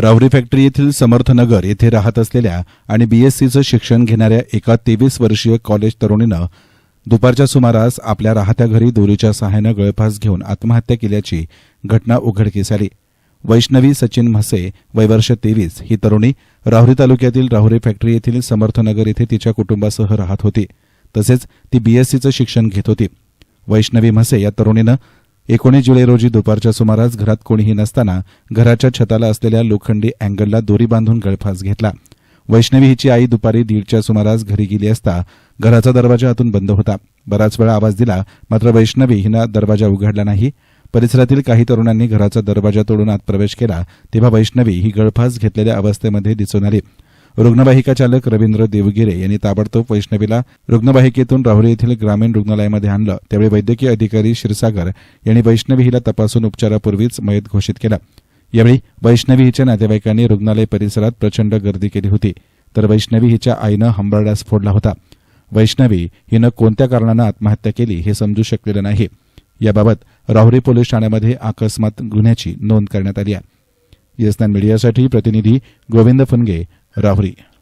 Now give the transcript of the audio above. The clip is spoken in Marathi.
राहुरी फॅक्टरी येथील समर्थनगर येथे राहत असलेल्या आणि बीएससीचं शिक्षण घेणाऱ्या एका तेवीस वर्षीय कॉलेज तरुणीनं दुपारच्या सुमारास आपल्या राहत्या घरी दोरीच्या सहाय्यानं गळफास घेऊन आत्महत्या केल्याची घटना उघडकीस आली. वैष्णवी सचिन म्हसे वयवर्ष तेवीस. ही तरुणी राहुरी तालुक्यातील राहुरी फॅक्टरी येथील समर्थनगर येथे तिच्या कुटुंबासह राहत होती. तसेच ती बीएससीचं शिक्षण घेत होती. वैष्णवी म्हसे या तरुणीनं एकोणीस जुलै रोजी दुपारच्या सुमारास घरात कोणीही नसताना घराच्या छताला असलेल्या लोखंडी अँगलला दोरी बांधून गळफास घेतला. वैष्णवी हिची आई दुपारी दीडच्या सुमारास घरी गेली असता घराचा दरवाजा आतून बंद होता. बराच वेळा आवाज दिला मात्र वैष्णवी हिनं दरवाजा उघडला नाही. परिसरातील काही तरुणांनी घराचा दरवाजा तोडून आत प्रवेश केला तेव्हा वैष्णवी ही गळफास घेतलेल्या अवस्थेमध्ये दिसून आली. रुग्णवाहिका चालक रवींद्र देवगिरे यांनी ताबडतोब वैष्णवीला रुग्णवाहिकेतून राहुरी येथील ग्रामीण रुग्णालयामध्ये आणलं. त्यावेळी वैद्यकीय अधिकारी क्षीरसागर यांनी वैष्णवी हिला तपासून उपचारापूर्वीच मयत घोषित केला. यावेळी वैष्णवी हिच्या नातेवाईकांनी रुग्णालय परिसरात प्रचंड गर्दी केली होती. तर वैष्णवी हिच्या आईनं हंबरड्यास फोडला होता. वैष्णवी हिनं कोणत्या कारणानं आत्महत्या केली हे समजू शकलेलं नाही. याबाबत राहुरी पोलीस ठाण्यामध्ये अकस्मात गुन्ह्याची नोंद करण्यात आली आहे. येसनान मीडियासाठी प्रतिनिधी गोविंद फुनगे राहुरी